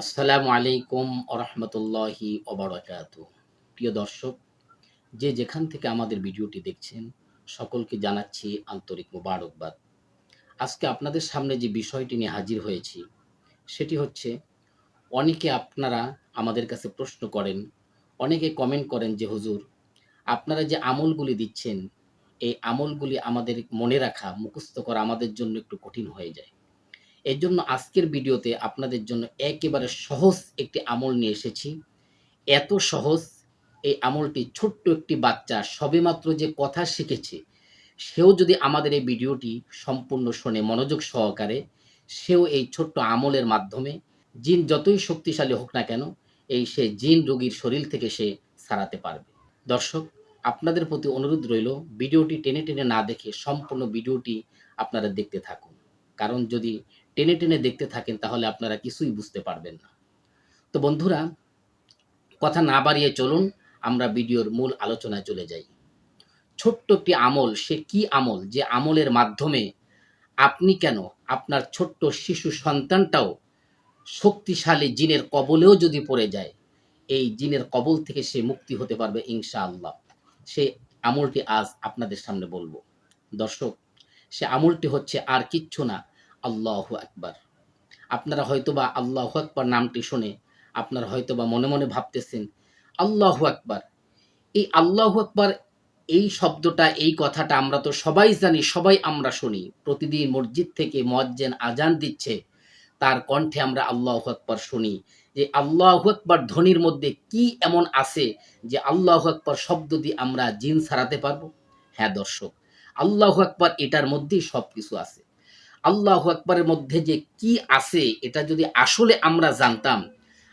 আসসালামু আলাইকুম আরহামতুল্লাহি ওবরাকাত। প্রিয় দর্শক, যে যেখান থেকে আমাদের ভিডিওটি দেখছেন, সকলকে জানাচ্ছি আন্তরিক মোবারকবাদ। আজকে আপনাদের সামনে যে বিষয়টি নিয়ে হাজির হয়েছি, সেটি হচ্ছে, অনেকে আপনারা আমাদের কাছে প্রশ্ন করেন, অনেকে কমেন্ট করেন যে, হুজুর, আপনারা যে আমলগুলি দিচ্ছেন, এই আমলগুলি আমাদের মনে রাখা, মুখস্থ করা আমাদের জন্য একটু কঠিন হয়ে যায়। এর জন্য আজকের ভিডিওতে আপনাদের জন্য একেবারে সহজ একটি আমল নিয়ে এসেছি। এত সহজ এই আমলটি ছোট্ট একটি বাচ্চা সবেমাত্র যে কথা শিখেছে, সেও যদি আমাদের এই ভিডিওটি সম্পূর্ণ শোনে মনোযোগ সহকারে সেও এই ছোট্ট আমলের মাধ্যমে জিন যতই শক্তিশালী হোক না কেন, এই সে জিন রোগীর শরীর থেকে সে সারাতে পারবে। দর্শক, আপনাদের প্রতি অনুরোধ রইল, ভিডিওটি টেনে টেনে না দেখে সম্পূর্ণ ভিডিওটি আপনারা দেখতে থাকুন। কারণ যদি টেনে টেনে দেখতে থাকেন, তাহলে আপনারা কিছুই বুঝতে পারবেন না। তো বন্ধুরা, কথা না বাড়িয়ে চলুন, আমরা ভিডিওর মূল আলোচনায় চলে যাই। ছোট্ট একটি আমল, সে কি আমল? যে আমলের মাধ্যমে আপনি কেন আপনার ছোট্ট শিশু সন্তানটাও শক্তিশালী জিনের কবলেও যদি পড়ে যায়, এই জিনের কবল থেকে সে মুক্তি হতে পারবে ইনশাআল্লাহ। সেই আমলটি আজ আপনাদের সামনে বলব। দর্শক, সে আমলটি হচ্ছে আর কিচ্ছু না আল্লাহ আকবার। আপনারা হয়তোবা আল্লাহ আকবার নামটি শুনে আপনারা হয়তোবা মনে মনে ভাবতেছেন, আল্লাহ আকবার। এই আল্লাহ আকবার, এই শব্দটা, এই কথাটা আমরা তো সবাই জানি, সবাই আমরা শুনি। প্রতিদিন মসজিদ থেকে মজ্জেন আজান দিচ্ছে, তার কণ্ঠে আমরা আল্লাহ আকবার শুনি যে আল্লাহ আকবার ধ্বনির মধ্যে কি এমন আছে যে আল্লাহ আকবার শব্দ দিয়ে আমরা জিন সারাতে পারব? হ্যাঁ দর্শক, আল্লাহ আকবার এটার মধ্যেই সব কিছু আছে। আল্লাহ আকবরের মধ্যে যে কি আছে, এটা যদি আসলে আমরা জানতাম,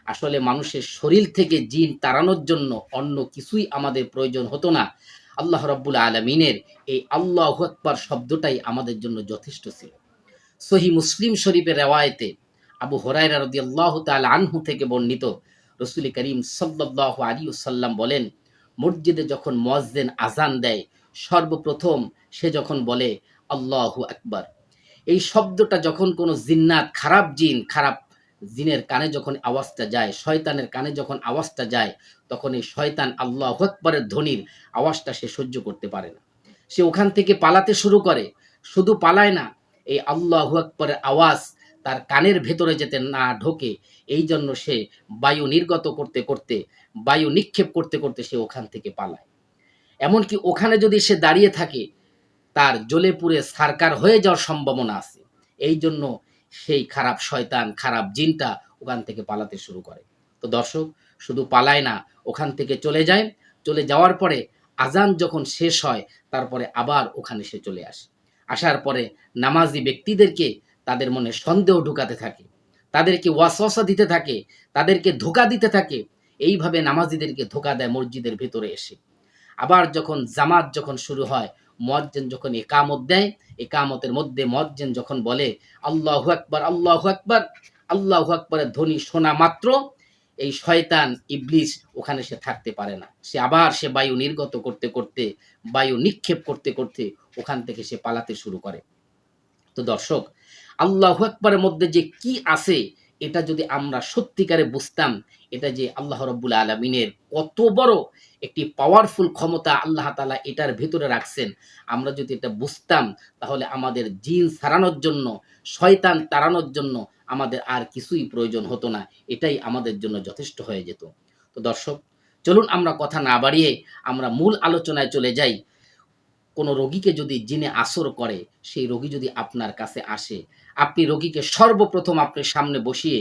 আসলে মানুষের শরীর থেকে জিন তাড়ানোর জন্য অন্য কিছুই আমাদের প্রয়োজন হতো না। আল্লাহ রব্বুল আলমিনের এই আল্লাহ আকবর শব্দটাই আমাদের জন্য যথেষ্ট ছিল। সহি মুসলিম শরীফের রেওয়ায়তে আবু হরাইরা রদি আল্লাহ তাল আনহু থেকে বর্ণিত রসুল করিম সাল্লাহ আলী সাল্লাম বলেন, মসজিদে যখন মসজেন আজান দেয়, সর্বপ্রথম সে যখন বলে, আল্লাহু আকবর। এই শব্দটা যখন কোনো জিন্নাত, খারাপ জিন, খারাপ জিনের কানে যখন আওয়াজটা যায়, শয়তানের কানে যখন আওয়াজটা যায়, তখন এই শয়তান আল্লাহ আকবরের ধ্বনির আওয়াজটা সে সহ্য করতে পারে না। সে ওখান থেকে পালাতে শুরু করে, শুধু পালায় না, এই আল্লাহ আকবরের আওয়াজ তার কানের ভেতরে যেতে না ঢোকে, এই জন্য সে বায়ু নির্গত করতে করতে, বায়ু নিক্ষেপ করতে করতে সে ওখান থেকে পালায়। এমনকি ওখানে যদি সে দাঁড়িয়ে থাকে তার জ্বলে পুড়ে সারকার হয়ে যাওয়ার সম্ভাবনা আছে। এই জন্য সেই খারাপ শয়তান, খারাপ জিনটা ওখান থেকে পালাতে শুরু করে। তো দর্শক, শুধু পালায় না, ওখান থেকে চলে যায়। চলে যাওয়ার পরে আজান যখন শেষ হয়, তারপরে আবার ওখানে সে চলে আসে। আসার পরে নামাজি ব্যক্তিদেরকে তাদের মনে সন্দেহ ঢুকাতে থাকে। তাদেরকে ওয়াসওয়াসা দিতে থাকে, তাদেরকে ধোকা দিতে থাকে। এইভাবে নামাজিদেরকে ধোকা দেয় মসজিদের ভেতরে এসে। আবার যখন জামাত যখন শুরু হয় মজ্জেন যখন একামত দেয়, একামতের মধ্যে মজ্জেন যখন বলে, আল্লাহ আকবর আল্লাহ আকবর, আল্লাহ আকবরের ধ্বনি শোনা মাত্র, এই শয়তান ইবলিস ওখানে সে থাকতে পারে না। সে আবার সে বায়ু নির্গত করতে করতে, বায়ু নিক্ষেপ করতে করতে ওখান থেকে সে পালাতে শুরু করে। তো দর্শক, আল্লাহ আকবরের মধ্যে যে কি আছে এটা যদি আমরা সত্যিকারে বুঝতাম, এটা যে আল্লাহ রব্বুল আলমিনের কত বড় একটি পাওয়ারফুল ক্ষমতা আল্লাহ তালা এটার ভেতরে রাখছেন, আমরা যদি এটা বুঝতাম, তাহলে আমাদের জিন সারানোর জন্য, শয়তান তাড়ানোর জন্য আমাদের আর কিছুই প্রয়োজন হতো না, এটাই আমাদের জন্য যথেষ্ট হয়ে যেত। তো দর্শক, চলুন আমরা কথা না বাড়িয়ে আমরা মূল আলোচনায় চলে যাই। কোনো রোগীকে যদি জিনে আসর করে, সেই রোগী যদি আপনার কাছে আসে, আপনি রোগীকে সর্বপ্রথম আপনার সামনে বসিয়ে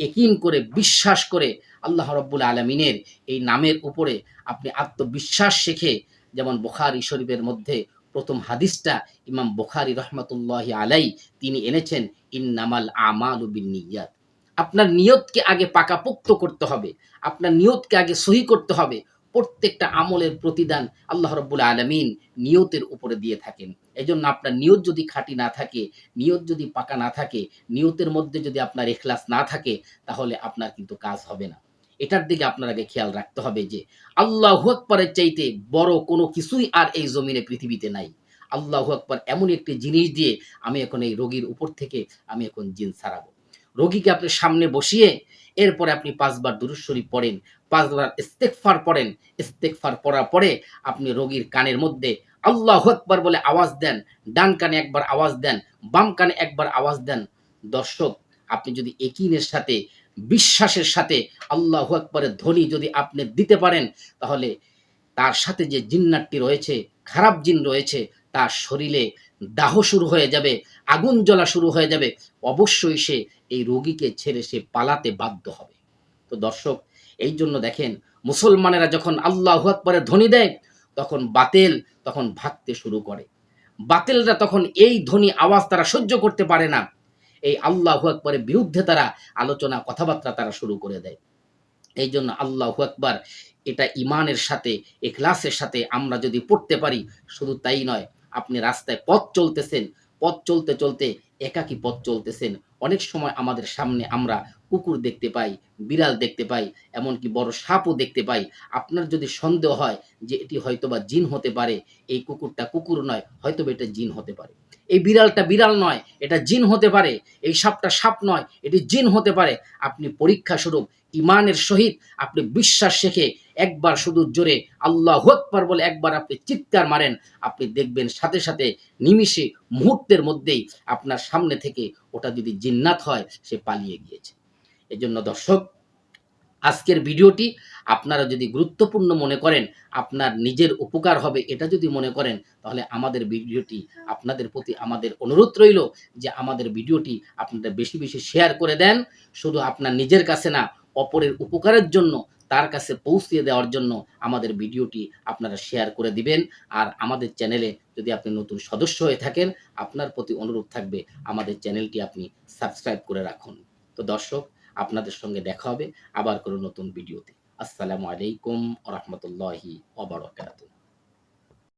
একিন করে বিশ্বাস করে আল্লাহ রব্বুল আলমিনের এই নামের উপরে আপনি আত্মবিশ্বাস শেখে, যেমন বোখারি শরীফের মধ্যে প্রথম হাদিসটা ইমাম বোখারি রহমতুল্লাহ আলাই তিনি এনেছেন, ইন্নামাল আমাল নিয়াত আপনার নিয়তকে আগে পাকাপোক্ত করতে হবে, আপনার নিয়তকে আগে সহি করতে হবে প্রত্যেকটা আমলের প্রতিদান আল্লাহ রব্বুল আলমিন নিয়তের উপরে দিয়ে থাকেন। এই জন্য আপনার নিয়ত যদি খাঁটি না থাকে, নিয়ত যদি পাকা না থাকে, নিয়তের মধ্যে যদি আপনার এখলাস না থাকে, তাহলে আপনার কিন্তু কাজ হবে না। এটার দিকে আপনার আগে খেয়াল রাখতে হবে যে, আল্লাহ আকবরের চাইতে বড় কোনো কিছুই আর এই জমিনে, পৃথিবীতে নাই। আল্লাহ আকবর এমন একটি জিনিস দিয়ে আমি এখন এই রোগীর উপর থেকে আমি এখন জিন সারাবো। রোগীকে আপনি সামনে বসিয়ে এরপরে আপনি পাঁচবার দুরুদ শরীফ পড়েন, পাঁচবার ইস্তেকফার পড়েন। ইস্তেকফার পড়ার পরে আপনি রোগীর কানের মধ্যে আল্লাহ আকবার বলে আওয়াজ দেন, ডান কানে একবার আওয়াজ দেন, বাম কানে একবার আওয়াজ দেন। দর্শক, আপনি যদি একিনের সাথে, বিশ্বাসের সাথে আল্লাহ আকবরের ধ্বনি যদি আপনি দিতে পারেন, তাহলে তার সাথে যে জিন্নাতটি রয়েছে, খারাপ জিন রয়েছে, তার শরীরে দাহ শুরু হয়ে যাবে, আগুন জ্বলা শুরু হয়ে যাবে। অবশ্যই সে এই রোগীকে ছেড়ে সে পালাতে বাধ্য হবে। তো দর্শক, এই জন্য দেখেন, মুসলমানেরা যখন আল্লাহ আকবরের ধ্বনি দেয়, তখন বাতেল তখন ভাগতে শুরু করে। বাতেলরা তখন এই ধ্বনি আওয়াজ তারা সহ্য করতে পারে না। এই আল্লাহ আকবরের বিরুদ্ধে তারা আলোচনা, কথাবার্তা তারা শুরু করে দেয়। এই জন্য আল্লাহ আকবার এটা ইমানের সাথে এখলাসের সাথে আমরা যদি পড়তে পারি, শুধু তাই নয়, আপনি রাস্তায় পথ চলতেছেন, পথ চলতে চলতে একাকী পথ চলতেছেন অনেক সময় আমাদের সামনে আমরা কুকুর দেখতে পাই, বিড়াল দেখতে পাই, এমনকি বড় সাপও দেখতে পাই। আপনার যদি সন্দেহ হয় যে এটি হয়তোবা জিন হতে পারে, এই কুকুরটা কুকুর নয়, হয়তোবা এটা জিন হতে পারে। এই বিড়ালটা বিড়াল নয়, এটা জিন হতে পারে। এই সাপটা সাপ নয়, এটি জিন হতে পারে। আপনি পরীক্ষা স্বরূপ ইমানের সহিত আপনি বিশ্বাস শেখে একবার শুধু জোরে আল্লাহ আকবার বলে একবার আপনি চিৎকার মারেন, আপনি দেখবেন সাথে সাথে নিমিষে মুহূর্তের মধ্যেই আপনার সামনে থেকে ওটা যদি জিন্নাত হয়, সে পালিয়ে গিয়েছে। এজন্য দর্শক, আজকের ভিডিওটি আপনারা যদি গুরুত্বপূর্ণ মনে করেন, আপনার নিজের উপকার হবে এটা যদি মনে করেন, তাহলে আমাদের ভিডিওটি আপনাদের প্রতি আমাদের অনুরোধ রইল যে আমাদের ভিডিওটি আপনারা বেশি বেশি শেয়ার করে দেন। শুধু আপনার নিজের কাছে না, অপরের উপকারের জন্য তার কাছে পৌঁছিয়ে দেওয়ার জন্য আমাদের ভিডিওটি আপনারা শেয়ার করে দিবেন। আর আমাদের চ্যানেলে যদি আপনি নতুন সদস্য হয়ে থাকেন, আপনার প্রতি অনুরোধ থাকবে আমাদের চ্যানেলটি আপনি সাবস্ক্রাইব করে রাখুন। তো দর্শক, আপনাদের সঙ্গে দেখা হবে আবার কোনো নতুন ভিডিওতে। আসসালামু আলাইকুম রহমতুল্লাহি ওবরাকাতুহ